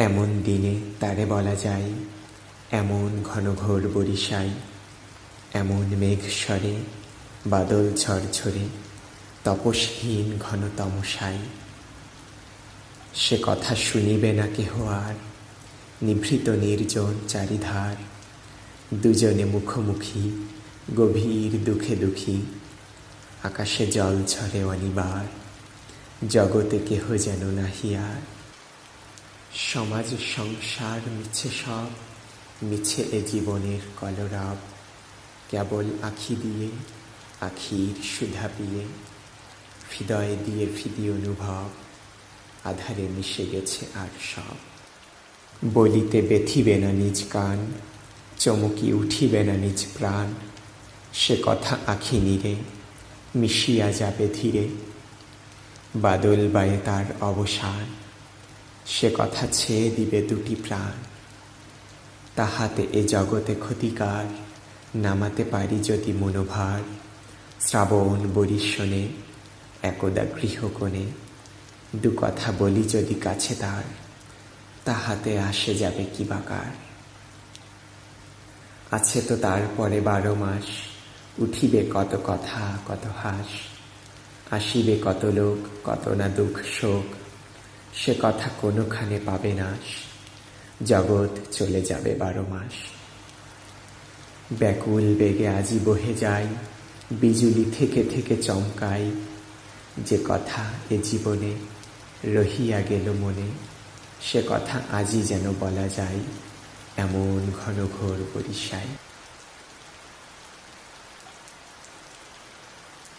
এমন দিনে তারে বলা যায়, এমন ঘন ঘোর বরিশাই এমন মেঘ স্বরে, বাদল ঝরঝরে, তপসহীন ঘন তমসাই সে কথা শুনিবে না কেহ আর, নিভৃত নির্জন চারিধার। দুজনে মুখোমুখি, গভীর দুঃখে দুঃখী। আকাশে জল ঝরে অনিবার, জগতে কেহ যেন নাহিয়ার সমাজ সংসার মিছে সব, মিছে এ জীবনের কলরব। কেবল আখি দিয়ে, আখির সুধা পিয়ে, হৃদয় দিয়ে ফিদি অনুভব, আধারে মিশে গেছে আর সব। বলিতে বেথিবে না নিজ কান, চমকি উঠিবে না নিজ প্রাণ। সে কথা আখি নিরে মিশিয়া যাবে ধীরে। বাদল বায়ে তার অবসান সে কথা ছেয়ে দিবে দুটি প্রাণ। তাহাতে এ জগতে ক্ষতিকার, নামাতে পারি যদি মনোভার। শ্রাবণ বরিশনে, একদা গৃহকোণে, দু কথা বলি যদি কাছে তার, তাহাতে আসে যাবে কি বাকার আছে তো তারপরে বারো মাস, উঠিবে কত কথা, কত হাস, আসিবে কত লোক, কত না দুঃখ শোক সে কথা কোনোখানে পাবে নাশ জগৎ চলে যাবে বারো মাস। ব্যাকুল বেগে আজি বহে যাই, বিজুলি থেকে থেকে চমকাই। যে কথা এ জীবনে রহিয়া গেল মনে, সে কথা আজই যেন বলা যায়, এমন ঘন ঘোর বরিশায়।